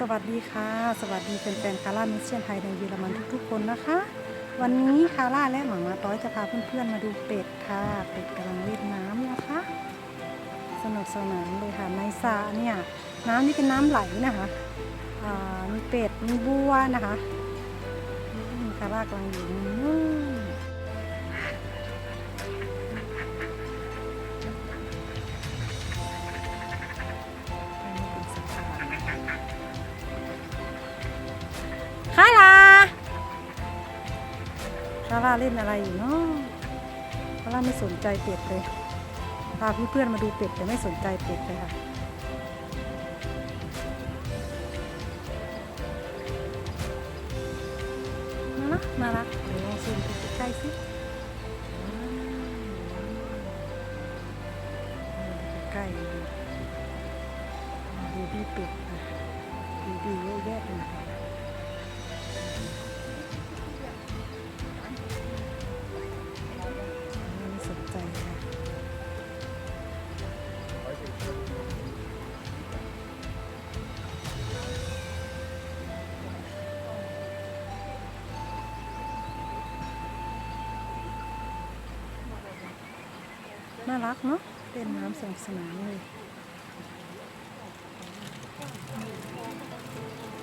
สวัสดีค่ะ สวัสดีแฟนๆคาร่ามิสเชียนไทยในเยอรมันทุกๆคนนะคะ วันนี้คาร่าและหมามาต้อยจะพาเพื่อนๆมาดูเป็ดค่ะ เป็ดกำลังเล่นน้ำนะคะ สนุกสนานเลยค่ะในสระเนี่ยน้ำนี่เป็นน้ำไหลนะคะอ่ามีเป็ดมีบัวนะคะคาร่ากำลังอยู่าร่าเล่นอะไรอยู่เนาะคาร่าไม่สนใจเป็ดเลยพาเพื่อนๆมาดูเป็ดแต่ไม่สนใจเป็ดเลยค่ะน่ารักน่ารักเดี๋ยวลองซูมดูใกล้ๆสิใกล้ดูดูดีเป็ดนะดูดีเยอะแยะเลย น่ารักเนาะเล่นน้ำสนุกสนานเลย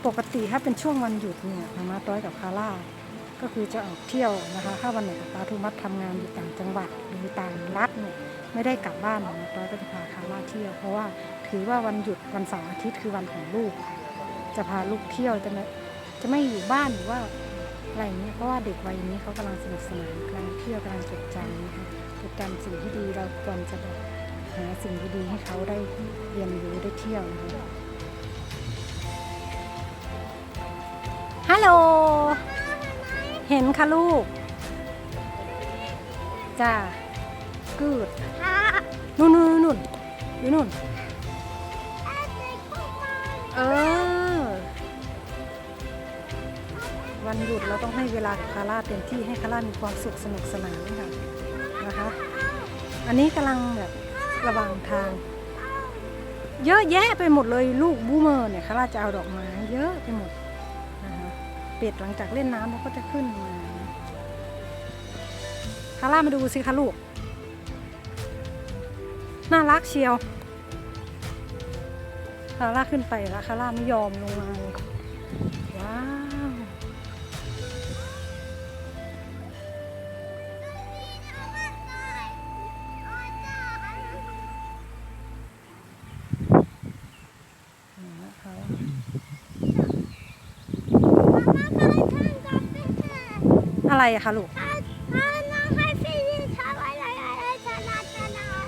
ปกติถ้าเป็นช่วงวันหยุดเนี่ยมามาต้อยกับคาร่าก็คือจะออกเที่ยวนะคะถ้าวันไหนกับปาทุมัดทำงานอยู่ต่างจังหวัดหรือต่างรัฐเนี่ยไม่ได้กลับบ้านมาต้อยก็จะพาคาร่าเที่ยว เพราะว่าถือว่าวันหยุดวันเสาร์อาทิตย์คือวันของลูก จะพาลูกเที่ยวจะไม่จะไม่อยู่บ้านหรือว่า อะไรอย่างเงี้ยเพราะว่าเด็กวัยนี้เขากำลังสนุกสนานกำลังเที่ยวกำลังจดจำนะคะจดจำสิ่งที่ดีเราควรจะแบบหาสิ่งดีๆให้เขาได้เรียนรู้ได้เที่ยวนะคะฮัลโหลเห็นค่ะลูกจ้ากูดนู่นนู่นนู่นอยู่นู่นเออ วันหยุดเราต้องให้เวลากับคาร่าเต็มที่ให้คาร่ามีความสุขสนุกสนานค่ะนะคะ อันนี้กำลังแบบระว่างทาง เยอะแยะไปหมดเลยลูกบูมเมอร์เนี่ยคาร่าจะเอาดอกไม้เยอะไปหมดนะคะเป็ดหลังจากเล่นน้ำเขาก็จะขึ้นมาคาร่ามาดูสิคะลูก น่ารักเชียวคาร่าขึ้นไปแล้วคาร่าไม่ยอมลงมา อะไรอะคะลูก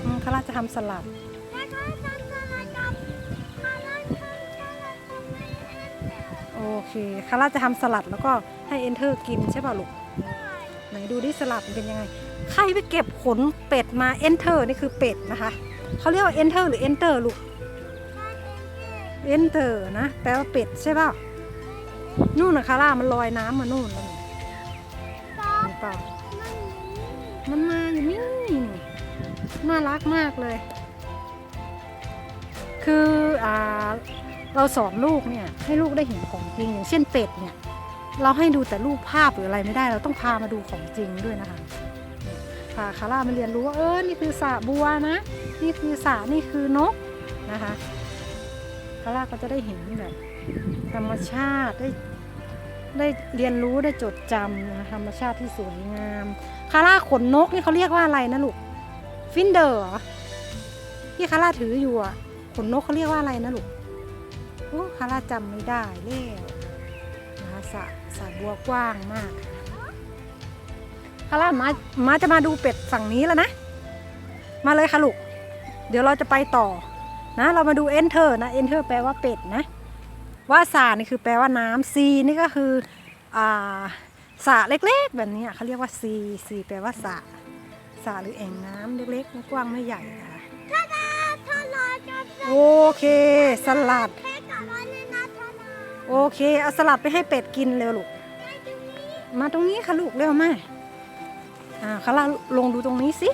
อืมคาร่าจะทำสลัดโอเค คาร่าจะทำสลัดแล้วก็ให้เอนเทอร์กินใช่ป่ะลูก ไหนดูดิสลัดมันเป็นยังไง ใครไปเก็บขนเป็ดมาเอนเทอร์นี่คือเป็ดนะคะ เขาเรียกว่าเอนเทอร์หรือเอนเตอร์ลูก เอนเตอร์นะ แปลว่าเป็ดใช่ป่ะ นู่นนะคาร่ามันลอยน้ำมานู่นแล้วนี่เห็นเปล่า มันมาอยู่นี่น่ารักมากเลย คืออ่าเราสอนลูกเนี่ยให้ลูกได้เห็นของจริงอย่างเช่นเป็ดเนี่ยเราให้ดูแต่รูปภาพหรืออะไรไม่ได้ เราต้องพามาดูของจริงด้วยนะคะพาคาร่ามาเรียนรู้ว่าเออนี่คือสระบัวนะ นี่คือสระนี่คือนกนะคะคาร่าก็จะได้เห็นแบบธรรมชาติได้ ได้เรียนรู้ได้จดจำนะธรรมชาติที่สวยงาม คาร่าขนนกนี่เขาเรียกว่าอะไรนะลูกฟินเดอร์เหรอที่คาร่าถืออยู่อะขนนกเขาเรียกว่าอะไรนะลูกโอ้คาร่าจำไม่ได้แล้วนะคะสระสระบัวกว้างมากคาร่ามามาจะมาดูเป็ดฝั่งนี้แล้วนะ มาเลยค่ะลูก เดี๋ยวเราจะไปต่อนะ เรามาดู enter นะ enter แปลว่าเป็ดนะ ว่าสานี่คือแปลว่าน้ำ c นี่ก็คืออ่าสระเล็กๆ แบบนี้เขาเรียกว่า c c แปลว่าสระสระหรือแอ่งน้ำเล็กๆไม่กว้างไม่ใหญ่นะคะโอเคสลัด โอเค เอาสลัดไปให้เป็ดกินเร็วลูก มาตรงนี้ค่ะลูกเร็วมาอ่าคาร่าลงดูตรงนี้สิ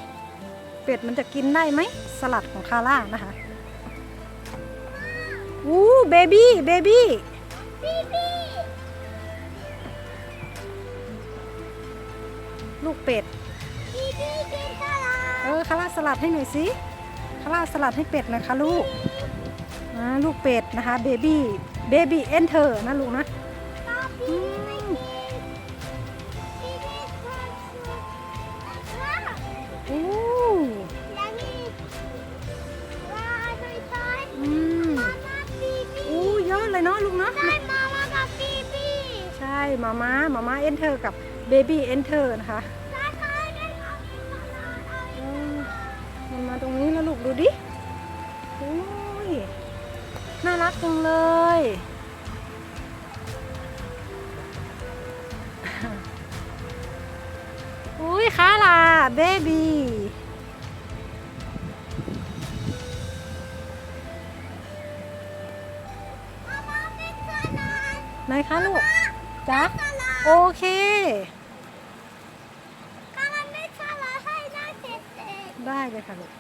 เป็ดมันจะกินได้ไหม สลัดของคาร่านะคะอู้ เบบี้เบบี้บีบีลูกเป็ดบีบีกินสลัดเออคาร่าสลัดให้หน่อยสิคาร่าสลัดให้เป็ดหนะคะลูกอ่าลูกเป็ดนะคะเบบี้เบบี้เอนเตอร์นะลูกนะ เยอะเลยเนาะลูกเนาะ ได้มามากับบีบีใช่มาม่ามาม่าเอนเตอร์กับเบบี้เอนเตอร์นะคะได้มาได้มาสลัดเอาเออมันมาตรงนี้แล้วลูกดูดิโอ้ยน่ารักจังเลย อุ้ยคาร่าเบบี้ ไหนคะลูกจ๊ะสลัดโอเคกำลังเป็นสลัดให้ได้เสร็จเสร็จได้เลยค่ะลูก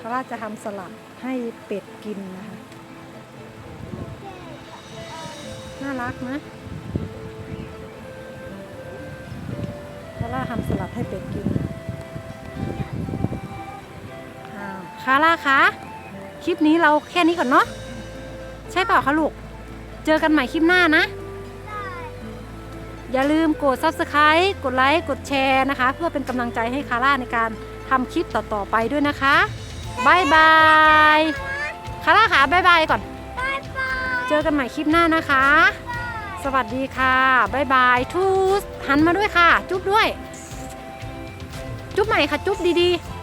คาร่าจะทำสลัดให้เป็ดกินนะคะ น่ารักนะคาร่าทำสลัดให้เป็ดกินอ้าวคาร่าคะ คลิปนี้เราแค่นี้ก่อนเนาะ ใช่เปล่าคะลูก เจอกันใหม่คลิปหน้านะได้อย่าลืมกด subscribe กดไลค์ กดแชร์นะคะ เพื่อเป็นกำลังใจให้คาร่าในการทำคลิปต่อๆไปด้วยนะคะบายบายคาร่าขาบายบายก่อนบายบายเจอกันใหม่คลิปหน้านะคะ สวัสดีค่ะบายบายทูสหันมาด้วยค่ะ จุ๊บด้วย จุ๊บใหม่ค่ะ จุ๊บดีๆ